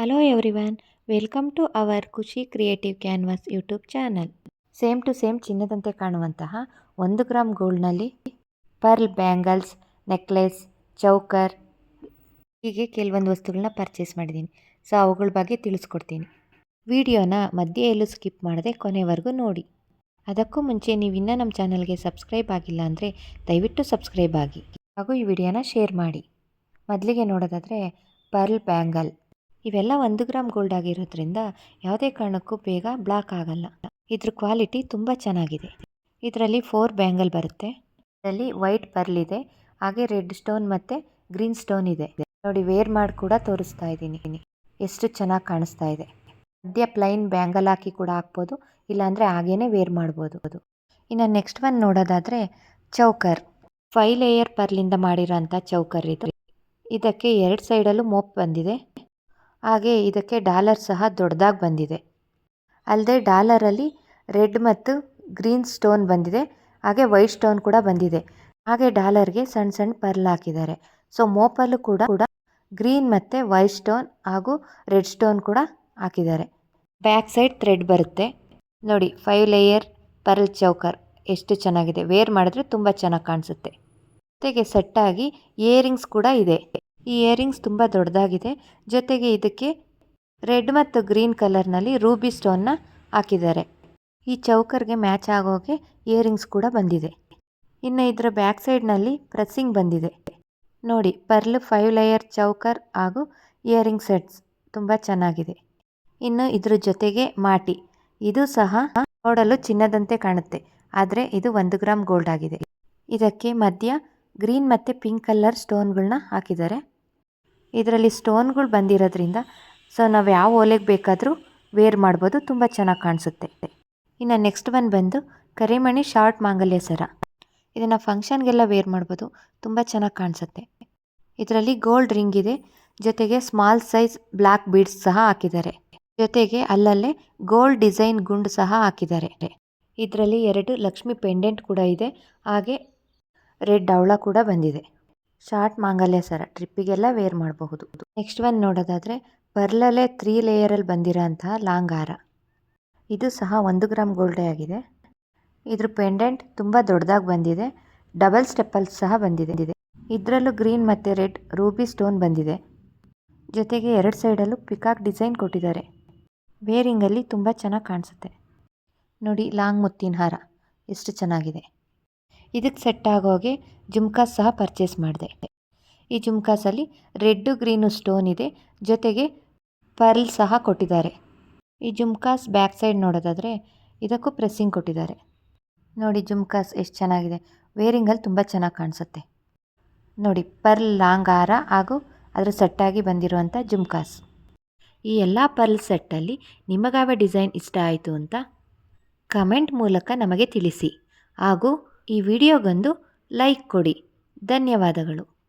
Hello everyone welcome to our Khushi creative canvas YouTube channel same to same ಚಿನ್ನದಂತೆ ಕಾಣುವಂತಹ ಒಂದು gram ಗೋಲ್ಡ್ನಲ್ಲಿ pearl bangles necklace choker ಹೀಗೆ ಕೆಲವೊಂದು ವಸ್ತುಗಳನ್ನ ಪರ್ಚೇಸ್ ಮಾಡಿದ್ದೀನಿ. ಸೊ ಅವುಗಳ ಬಗ್ಗೆ ತಿಳಿಸ್ಕೊಡ್ತೀನಿ. ವಿಡಿಯೋನ ಮಧ್ಯೆಯಲ್ಲೂ ಸ್ಕಿಪ್ ಮಾಡದೆ ಕೊನೆವರೆಗೂ ನೋಡಿ. ಅದಕ್ಕೂ ಮುಂಚೆ ನೀವು ಇನ್ನೂ ನಮ್ಮ ಚಾನಲ್ಗೆ ಸಬ್ಸ್ಕ್ರೈಬ್ ಆಗಿಲ್ಲ ಅಂದರೆ ದಯವಿಟ್ಟು ಸಬ್ಸ್ಕ್ರೈಬ್ ಆಗಿ. ಹಾಗೂ ಈ ವಿಡಿಯೋನ ಶೇರ್ ಮಾಡಿ. ಮೊದಲಿಗೆ ನೋಡೋದಾದರೆ ಪರ್ಲ್ ಬ್ಯಾಂಗಲ್ ಇವೆಲ್ಲ ಒಂದು ಗ್ರಾಮ್ ಗೋಲ್ಡ್ ಆಗಿರೋದ್ರಿಂದ ಯಾವುದೇ ಕಾರಣಕ್ಕೂ ಬೇಗ ಬ್ಲಾಕ್ ಆಗಲ್ಲ. ಇದ್ರ ಕ್ವಾಲಿಟಿ ತುಂಬ ಚೆನ್ನಾಗಿದೆ. ಇದರಲ್ಲಿ ಫೋರ್ ಬ್ಯಾಂಗಲ್ ಬರುತ್ತೆ. ಇದರಲ್ಲಿ ವೈಟ್ ಪರ್ಲ್ ಇದೆ, ಹಾಗೆ ರೆಡ್ ಸ್ಟೋನ್ ಮತ್ತು ಗ್ರೀನ್ ಸ್ಟೋನ್ ಇದೆ. ನೋಡಿ ವೇರ್ ಮಾಡಿ ಕೂಡ ತೋರಿಸ್ತಾ ಇದ್ದೀನಿ. ಎಷ್ಟು ಚೆನ್ನಾಗಿ ಕಾಣಿಸ್ತಾ ಇದೆ. ಮಧ್ಯ ಪ್ಲೈನ್ ಬ್ಯಾಂಗಲ್ ಹಾಕಿ ಕೂಡ ಹಾಕ್ಬೋದು, ಇಲ್ಲಾಂದರೆ ಹಾಗೇನೆ ವೇರ್ ಮಾಡ್ಬೋದು. ಅದು ಇನ್ನು ನೆಕ್ಸ್ಟ್ ಒನ್ ನೋಡೋದಾದರೆ ಚೌಕರ್. ಫೈ ಲೇಯರ್ ಪರ್ಲಿಂದ ಮಾಡಿರೋಂಥ ಚೌಕರ್ ಇದು. ಇದಕ್ಕೆ ಎರಡು ಸೈಡಲ್ಲೂ ಮೋಪ್ ಬಂದಿದೆ. ಹಾಗೆ ಇದಕ್ಕೆ ಡಾಲರ್ ಸಹ ದೊಡ್ಡದಾಗಿ ಬಂದಿದೆ. ಅಲ್ಲದೆ ಡಾಲರಲ್ಲಿ ರೆಡ್ ಮತ್ತು ಗ್ರೀನ್ ಸ್ಟೋನ್ ಬಂದಿದೆ. ಹಾಗೆ ವೈಟ್ ಸ್ಟೋನ್ ಕೂಡ ಬಂದಿದೆ. ಹಾಗೆ ಡಾಲರ್ಗೆ ಸಣ್ಣ ಸಣ್ಣ ಪರ್ಲ್ ಹಾಕಿದ್ದಾರೆ. ಸೊ ಮೋಪಲ್ಲೂ ಕೂಡ ಕೂಡ ಗ್ರೀನ್ ಮತ್ತು ವೈಟ್ ಸ್ಟೋನ್ ಹಾಗೂ ರೆಡ್ ಸ್ಟೋನ್ ಕೂಡ ಹಾಕಿದ್ದಾರೆ. ಬ್ಯಾಕ್ ಸೈಡ್ ಥ್ರೆಡ್ ಬರುತ್ತೆ. ನೋಡಿ, ಫೈವ್ ಲೇಯರ್ ಪರ್ಲ್ ಚೌಕರ್ ಎಷ್ಟು ಚೆನ್ನಾಗಿದೆ. ವೇರ್ ಮಾಡಿದ್ರೆ ತುಂಬ ಚೆನ್ನಾಗಿ ಕಾಣಿಸುತ್ತೆ. ಜೊತೆಗೆ ಸೆಟ್ಟಾಗಿ ಇಯರಿಂಗ್ಸ್ ಕೂಡ ಇದೆ. ಈ ಇಯರಿಂಗ್ಸ್ ತುಂಬ ದೊಡ್ಡದಾಗಿದೆ. ಜೊತೆಗೆ ಇದಕ್ಕೆ ರೆಡ್ ಮತ್ತು ಗ್ರೀನ್ ಕಲರ್ನಲ್ಲಿ ರೂಬಿ ಸ್ಟೋನ್ನ ಹಾಕಿದ್ದಾರೆ. ಈ ಚೌಕರ್ಗೆ ಮ್ಯಾಚ್ ಆಗೋಕೆ ಇಯರಿಂಗ್ಸ್ ಕೂಡ ಬಂದಿದೆ. ಇನ್ನು ಇದರ ಬ್ಯಾಕ್ ಸೈಡ್ನಲ್ಲಿ ಪ್ರೆಸ್ಸಿಂಗ್ ಬಂದಿದೆ. ನೋಡಿ ಪರ್ಲ್ ಫೈವ್ ಲೇಯರ್ ಚೌಕರ್ ಹಾಗೂ ಇಯರಿಂಗ್ ಸೆಟ್ಸ್ ತುಂಬ ಚೆನ್ನಾಗಿದೆ. ಇನ್ನು ಇದ್ರ ಜೊತೆಗೆ ಮಾಟಿ. ಇದು ಸಹ ನೋಡಲು ಚಿನ್ನದಂತೆ ಕಾಣುತ್ತೆ. ಆದರೆ ಇದು ಒಂದು ಗ್ರಾಮ್ ಗೋಲ್ಡ್ ಆಗಿದೆ. ಇದಕ್ಕೆ ಮಧ್ಯ ಗ್ರೀನ್ ಮತ್ತು ಪಿಂಕ್ ಕಲರ್ ಸ್ಟೋನ್ಗಳನ್ನ ಹಾಕಿದ್ದಾರೆ. ಇದರಲ್ಲಿ ಸ್ಟೋನ್ಗಳು ಬಂದಿರೋದ್ರಿಂದ, ಸೊ ನಾವು ಯಾವ ಓಲೆಗೆ ಬೇಕಾದರೂ ವೇರ್ ಮಾಡ್ಬೋದು, ತುಂಬ ಚೆನ್ನಾಗಿ ಕಾಣಿಸುತ್ತೆ. ಇನ್ನು ನೆಕ್ಸ್ಟ್ ಒನ್ ಬಂದು ಕರಿಮಣಿ ಶಾರ್ಟ್ ಮಾಂಗಲ್ಯ ಸರ. ಇದನ್ನು ಫಂಕ್ಷನ್ಗೆಲ್ಲ ವೇರ್ ಮಾಡ್ಬೋದು, ತುಂಬ ಚೆನ್ನಾಗಿ ಕಾಣಿಸುತ್ತೆ. ಇದರಲ್ಲಿ ಗೋಲ್ಡ್ ರಿಂಗ್ ಇದೆ, ಜೊತೆಗೆ ಸ್ಮಾಲ್ ಸೈಜ್ ಬ್ಲ್ಯಾಕ್ ಬೀಡ್ಸ್ ಸಹ ಹಾಕಿದ್ದಾರೆ. ಜೊತೆಗೆ ಅಲ್ಲಲ್ಲೇ ಗೋಲ್ಡ್ ಡಿಸೈನ್ ಗುಂಡು ಸಹ ಹಾಕಿದ್ದಾರೆ. ಇದರಲ್ಲಿ ಎರಡು ಲಕ್ಷ್ಮಿ ಪೆಂಡೆಂಟ್ ಕೂಡ ಇದೆ, ಹಾಗೆ ರೆಡ್ ಅವಳ ಕೂಡ ಬಂದಿದೆ. ಶಾರ್ಟ್ ಮಾಂಗಲ್ಯ ಸರ, ಟ್ರಿಪ್ಪಿಗೆಲ್ಲ ವೇರ್ ಮಾಡಬಹುದು. ನೆಕ್ಸ್ಟ್ ಒನ್ ನೋಡೋದಾದರೆ, ಪರ್ಲಲ್ಲೇ ತ್ರೀ ಲೇಯರಲ್ಲಿ ಬಂದಿರೋ ಅಂತಹ ಲಾಂಗ್ ಹಾರ ಇದು ಸಹ ಒಂದು ಗ್ರಾಮ್ ಗೋಲ್ಡೇ ಆಗಿದೆ. ಇದ್ರ ಪೆಂಡೆಂಟ್ ತುಂಬ ದೊಡ್ಡದಾಗಿ ಬಂದಿದೆ. ಡಬಲ್ ಸ್ಟೆಪ್ಪಲ್ಸ್ ಸಹ ಬಂದಿದೆ. ಇದರಲ್ಲೂ ಗ್ರೀನ್ ಮತ್ತು ರೆಡ್ ರೂಬಿ ಸ್ಟೋನ್ ಬಂದಿದೆ. ಜೊತೆಗೆ ಎರಡು ಸೈಡಲ್ಲೂ ಪಿಕಾಕ್ ಡಿಸೈನ್ ಕೊಟ್ಟಿದ್ದಾರೆ. ವೇರಿಂಗಲ್ಲಿ ತುಂಬ ಚೆನ್ನಾಗಿ ಕಾಣಿಸುತ್ತೆ. ನೋಡಿ, ಲಾಂಗ್ ಮುತ್ತಿನ ಹಾರ. ಎಷ್ಟು ಚೆನ್ನಾಗಿದೆ. ಇದಕ್ಕೆ ಸೆಟ್ ಆಗೋಗೆ ಜುಮ್ಕಾಸ್ ಸಹ ಪರ್ಚೇಸ್ ಮಾಡಿದೆ. ಈ ಜುಮ್ಕಾಸಲ್ಲಿ ರೆಡ್ಡು ಗ್ರೀನು ಸ್ಟೋನ್ ಇದೆ, ಜೊತೆಗೆ ಪರ್ಲ್ ಸಹ ಕೊಟ್ಟಿದ್ದಾರೆ. ಈ ಜುಮ್ಕಾಸ್ ಬ್ಯಾಕ್ ಸೈಡ್ ನೋಡೋದಾದರೆ ಇದಕ್ಕೂ ಪ್ರೆಸ್ಸಿಂಗ್ ಕೊಟ್ಟಿದ್ದಾರೆ. ನೋಡಿ ಜುಮ್ಕಾಸ್ ಎಷ್ಟು ಚೆನ್ನಾಗಿದೆ. ವೇರಿಂಗಲ್ಲಿ ತುಂಬ ಚೆನ್ನಾಗಿ ಕಾಣಿಸುತ್ತೆ. ನೋಡಿ ಪರ್ಲ್ ಲಾಂಗ್ ಹಾರ ಹಾಗೂ ಅದರ ಸೆಟ್ಟಾಗಿ ಬಂದಿರುವಂಥ ಜುಮ್ಕಾಸ್. ಈ ಎಲ್ಲ ಪರ್ಲ್ ಸೆಟ್ಟಲ್ಲಿ ನಿಮಗಾವ ಡಿಸೈನ್ ಇಷ್ಟ ಆಯಿತು ಅಂತ ಕಮೆಂಟ್ ಮೂಲಕ ನಮಗೆ ತಿಳಿಸಿ. ಹಾಗೂ ಈ ವಿಡಿಯೋಗೊಂದು ಲೈಕ್ ಕೊಡಿ. ಧನ್ಯವಾದಗಳು.